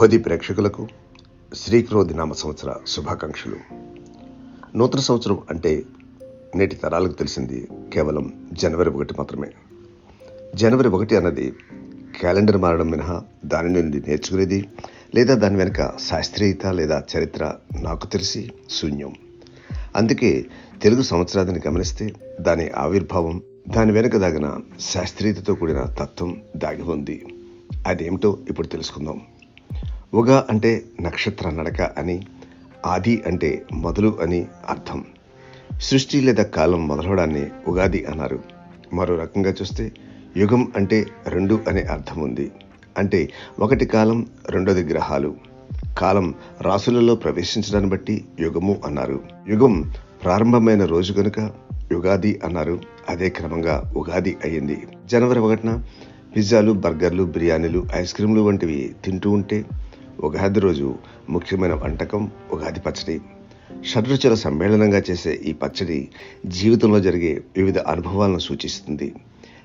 భోది ప్రేక్షకులకు శ్రీక్రోధి నామ సంవత్సర శుభాకాంక్షలు. నూతన సంవత్సరం అంటే నేటి తరాలకు తెలిసింది కేవలం జనవరి ఒకటి మాత్రమే. జనవరి ఒకటి అన్నది క్యాలెండర్ మారడం మినహా దాని నుండి నేర్చుకునేది లేదా దాని వెనుక శాస్త్రీయత లేదా చరిత్ర నాకు తెలిసి శూన్యం. అందుకే తెలుగు సంవత్సరాన్ని గమనిస్తే దాని ఆవిర్భావం దాని వెనుక దాగిన శాస్త్రీయతతో కూడిన తత్వం దాగి ఉంది. అదేమిటో ఇప్పుడు తెలుసుకుందాం. ఉగా అంటే నక్షత్ర నడక అని ఆది అంటే మొదలు అని అర్థం. సృష్టి లేదా కాలం మొదలవడాన్ని ఉగాది అన్నారు. మరో రకంగా చూస్తే యుగం అంటే రెండు అనే అర్థం ఉంది. అంటే ఒకటి కాలం రెండోది గ్రహాలు. కాలం రాసులలో ప్రవేశించడాన్ని బట్టి యుగము అన్నారు. యుగం ప్రారంభమైన రోజు కనుక యుగాది అన్నారు. అదే క్రమంగా ఉగాది అయ్యింది. జనవరి ఒకటిన పిజ్జాలు బర్గర్లు బిర్యానీలు ఐస్ క్రీంలు వంటివి తింటూ ఉంటే ఉగాది రోజు ముఖ్యమైన వంటకం ఉగాది పచ్చడి. షడ్రుచుల సమ్మేళనంగా చేసే ఈ పచ్చడి జీవితంలో జరిగే వివిధ అనుభవాలను సూచిస్తుంది.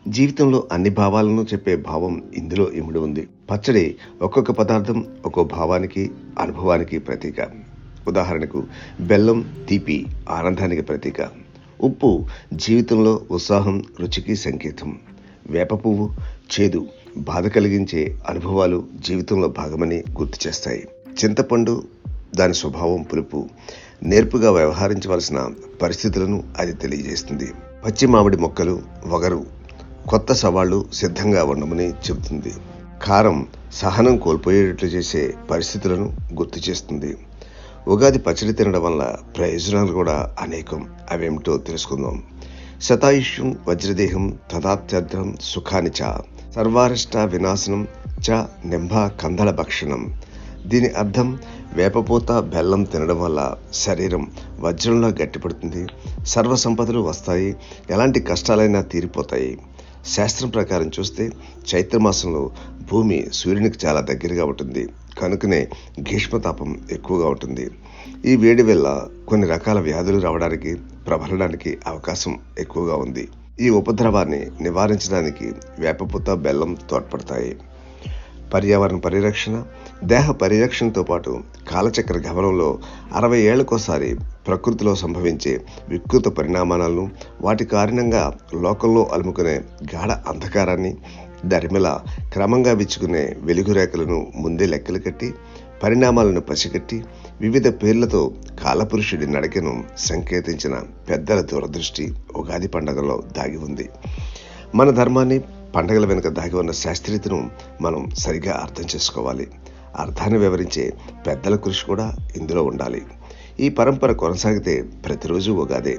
జీవితంలో అన్ని భావాలను చెప్పే భావం ఇందులో ఇమిడి ఉంది. పచ్చడి ఒక్కొక్క పదార్థం ఒక్కో భావానికి అనుభవానికి ప్రతీక. ఉదాహరణకు బెల్లం తీపి ఆనందానికి ప్రతీక. ఉప్పు జీవితంలో ఉత్సాహం రుచికి సంకేతం. వేప పువ్వు చేదు బాధ కలిగించే అనుభవాలు జీవితంలో భాగమని గుర్తు చేస్తాయి. చింతపండు దాని స్వభావం పులుపు నేర్పుగా వ్యవహరించవలసిన పరిస్థితులను అది తెలియజేస్తుంది. పచ్చి మామిడి మొక్కలు వగరు కొత్త సవాళ్ళు సిద్ధంగా ఉండమని చెబుతుంది. కారం సహనం కోల్పోయేటట్లు చేసే పరిస్థితులను గుర్తు చేస్తుంది. ఉగాది పచ్చడి తినడం వల్ల ప్రయోజనాలు కూడా అనేకం అవేమిటో తెలుసుకుందాం. శతాయుష్యం వజ్రదేహం తదాత్యర్థం సుఖానిచ సర్వారిష్ట వినాశనం చ నింభ కందళ భక్షణం. దీని అర్థం వేపపూత బెల్లం తినడం వల్ల శరీరం వజ్రంలో గట్టిపడుతుంది సర్వ సంపదలు వస్తాయి ఎలాంటి కష్టాలైనా తీరిపోతాయి. శాస్త్రం ప్రకారం చూస్తే చైత్రమాసంలో భూమి సూర్యునికి చాలా దగ్గరగా ఉంటుంది కనుకనే గ్రీష్మతాపం ఎక్కువగా ఉంటుంది. ఈ వేడి వల్ల కొన్ని రకాల వ్యాధులు రావడానికి ప్రబలడానికి అవకాశం ఎక్కువగా ఉంది. ఈ ఉపద్రవాన్ని నివారించడానికి వేపపూత బెల్లం తోడ్పడతాయి. పర్యావరణ పరిరక్షణ దేహ పరిరక్షణతో పాటు కాలచక్ర గమనంలో అరవై ఏళ్ళకోసారి ప్రకృతిలో సంభవించే వికృత పరిణామాలను వాటి కారణంగా లోకంలో అలుముకునే గాఢ అంధకారాన్ని దరిమిల క్రమంగా విచ్చుకునే వెలుగు రేఖలను ముందే లెక్కలు కట్టి పరిణామాలను పసిగట్టి వివిధ పేర్లతో కాలపురుషుడి నడకను సంకేతించిన పెద్దల దూరదృష్టి ఉగాది పండగలో దాగి ఉంది. మన ధర్మాన్ని పండగల వెనుక దాగి ఉన్న శాస్త్రీయతను మనం సరిగా అర్థం చేసుకోవాలి. అర్థాన్ని వివరించే పెద్దల కృషి కూడా ఇందులో ఉండాలి. ఈ పరంపర కొనసాగితే ప్రతిరోజు ఉగాదే.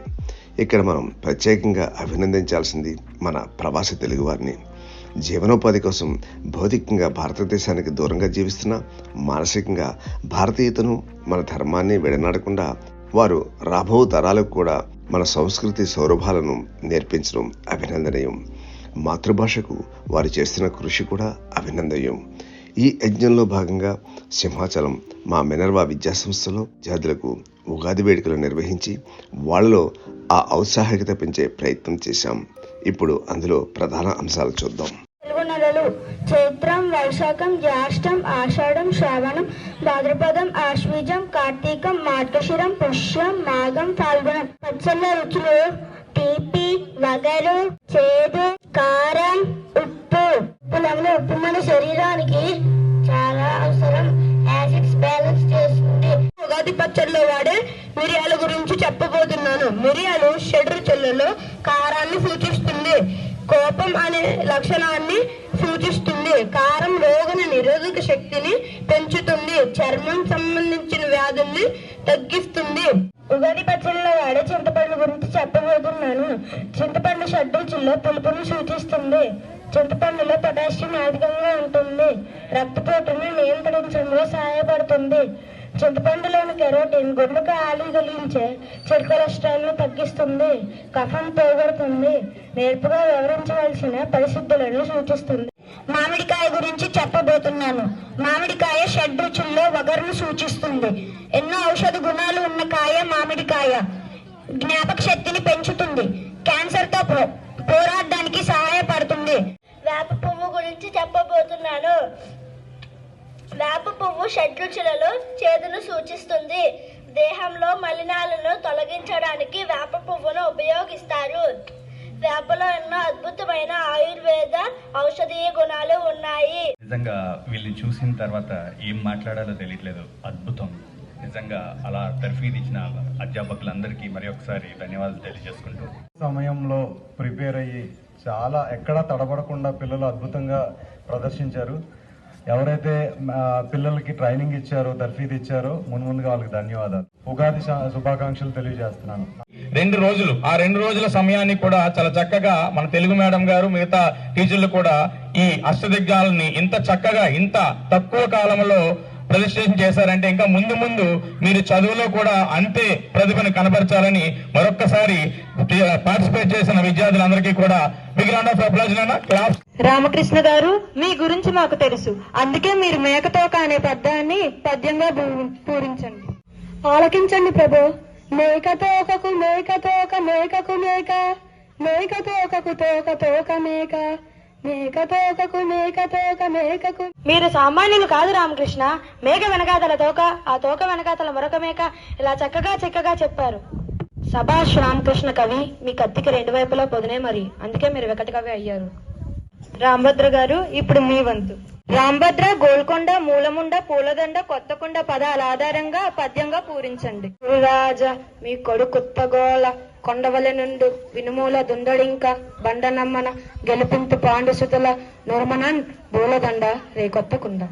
ఇక్కడ మనం ప్రత్యేకంగా అభినందించాల్సింది మన ప్రవాస తెలుగువారిని జీవనోపాధి కోసం భౌతికంగా భారతదేశానికి దూరంగా జీవిస్తున్న మానసికంగా భారతీయతను మన ధర్మాన్ని విడనాడకుండా వారు రాబో తరాలకు కూడా మన సంస్కృతి సౌరభాలను నేర్పించడం అభినందనీయం. మాతృభాషకు వారు చేస్తున్న కృషి కూడా అభినందనీయం. ఈ యజ్ఞంలో భాగంగా సింహాచలం మా మినర్వా విద్యాసంస్థలో విద్యార్థులకు ఉగాది వేడుకలు నిర్వహించి వాళ్ళలో ఆ ఔత్సాహికత పెంచే ప్రయత్నం చేశాం. ఇప్పుడు అందులో ప్రధాన అంశాలు చూద్దాం. తెలుగు నెలలు చైత్రం వైశాఖం జ్యేష్టం ఆషాఢం శ్రావణం భాద్రపదం ఆశ్వీజం కార్తీకం మార్గశిరం పుష్యం మాఘం ఫాల్గుణం. పచ్చళ్ళ రుచులు తీపి వగరు చేదు కారం ఉప్పు. ఉప్పులంలో ఉప్పు మన శరీరానికి చాలా అవసరం. యాసిడ్స్ బ్యాలెన్స్ చేస్తుంది. ఉగాది పచ్చడిలో వాడే మిరియాల గురించి చెప్పబోతున్నాను. మిరియాలు షడ్ రుచులలో కారాన్ని సూచిస్తుంది. కోపం అనే లక్షణాన్ని సూచిస్తుంది. కారం రోగని నిరోధక శక్తిని పెంచుతుంది. చర్మం సంబంధించిన వ్యాధుల్ని తగ్గిస్తుంది. ఉగాది పచ్చడిలో వాడే చింతపండు గురించి చెప్పబోతున్నాను. చింతపండు షడ్రుచుల్లో పులుపును సూచిస్తుంది. చింతపండులో పొటాషియం అధికంగా ఉంటుంది. రక్తపోటును నియంత్రించడంలో సహాయపడుతుంది. చింతపండులోని కెరోటిన్ గుండెకు ఆలి గలించే చెడు కొలెస్ట్రాల్ను తగ్గిస్తుంది కఫం పోగొడుతుంది నేర్పుగా వివరించవలసిన పరిస్థితులను సూచిస్తుంది. మామిడికాయ గురించి చెప్పబోతున్నాను. మామిడికాయ షడ్ రుచుల్లో వగరును సూచిస్తుంది. ఎన్నో ఔషధ గుణాలు ఉన్న కాయ మామిడికాయ. జ్ఞాపక శక్తిని పెంచుతుంది. క్యాన్సర్తో పో- పోరాడడానికి సహాయపడుతుంది. వేప పువ్వు గురించి చెప్పబోతున్నాను. వేప పువ్వు షడ్రుచులలో చేదును సూచిస్తుంది. దేహంలో మలినాలను తొలగించడానికి వేప పువ్వును ఉపయోగిస్తారు. వేపలో ఎన్నో అద్భుతమైన ఆయుర్వేద ఔషధీయ గుణాలు ఉన్నాయి. నిజంగా వీళ్ళని చూసిన తర్వాత ఏం మాట్లాడాలో తెలియట్లేదు. అద్భుతం. నిజంగా అలా తర్ఫీదు ఇచ్చిన అధ్యాపకులందరికీ మరి ఒకసారి ధన్యవాదాలు తెలియజేసుకుంటూ. సమయంలో ప్రిపేర్ అయ్యి చాలా ఎక్కడా తడబడకుండా పిల్లలు అద్భుతంగా ప్రదర్శించారు. ఎవరైతే పిల్లలకి ట్రైనింగ్ ఇచ్చారో తర్ఫీదు ఇచ్చారో ముందు ముందుగా వాళ్ళకి ధన్యవాదాలు. ఉగాది శుభాకాంక్షలు తెలియజేస్తున్నాను. రెండు రోజులు. ఆ రెండు రోజుల సమయాన్ని కూడా చాలా చక్కగా మన తెలుగు మేడం గారు మిగతా టీచర్లు కూడా ఈ అష్టదిగ్గాలని ఇంత చక్కగా ఇంత తక్కువ కాలంలో ప్రదర్శన చేశారంటే ఇంకా ముందు ముందు మీరు చదువులో కూడా అంతే ప్రతిభను కనబరచాలని మరొక్కసారి పార్టిసిపేట్ చేసిన విద్యార్థులందరికీ కూడా big round of claps Ramakrishna గారు మీ గురించి మాకు తెలుసు. అందుకే మీరు మేకతోక అనే పద్యాన్ని పద్యంగా పూ- పూరించండి. ఆలకించండి ప్రభు. మేకతోకకు మేకతోక మేకకు మేక. మేకతోకకు తోక తోక మేక. మీరు సామాన్యులు కాదు రామకృష్ణ. మేక వెనకాతల తోక ఆ తోక వెనకాతల మరొక మేక. ఇలా చక్కగా చక్కగా చెప్పారు. సభాష్ రామకృష్ణ కవి మీ కత్తికి రెండు వైపులా పొదినే మరి. అందుకే మీరు వెకటి కవి అయ్యారు. రామభద్ర గారు ఇప్పుడు మీ వంతు. రాంభద్ర గోల్కొండ మూలముండ పూలదండ కొత్తకొండ పదాల ఆధారంగా పద్యంగా పూరించండి. రాజా మీ కొడుకుత్తగోళ కొండవలె నుండు వినుమూల దుండడింక బండనమ్మన గెలుపింతు పాండుసుతుల నూర్మనన్ పూలదండ రేకొత్తకుండ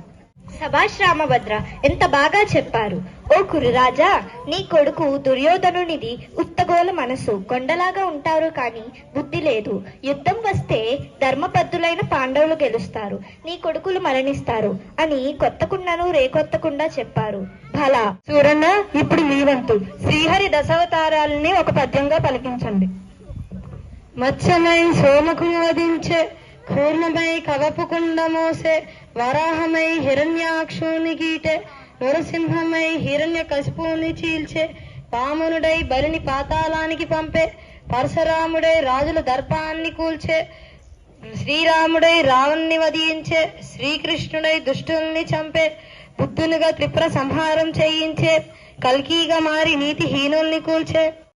సభాష్ రామభద్ర ఎంత బాగా చెప్పారు. ఓ కురురాజా నీ కొడుకు దుర్యోధనునిది ఉత్తగోల మనసు. కొండలాగా ఉంటారు కానీ బుద్ధి లేదు. యుద్ధం వస్తే ధర్మబద్ధులైన పాండవులు గెలుస్తారు. నీ కొడుకులు మరణిస్తారు అని కొత్తకుండను రేకొత్తకుండా చెప్పారు. భలా చూడన్న ఇప్పుడు మీ వంతు. శ్రీహరి దశావతారాలని ఒక పద్యంగా పలికించండి. మత్స్యమై సోమకు వధించే కూర్మమై కవపుకుండ మోసే వరాహమై హిరణ్యాక్షుని గీటే నరసింహమై హిరణ్య కశిపుని చీల్చే పామునుడై బరిని పాతాళానికి పంపే పరశురాముడై రాజుల దర్పాన్ని కూల్చే శ్రీరాముడై రావణ్ణి వధించే శ్రీకృష్ణుడై దుష్టుల్ని చంపే బుద్ధునిగా త్రిపుర సంహారం చేయించే కల్కీగా మారి నీతిహీనుల్ని కూల్చే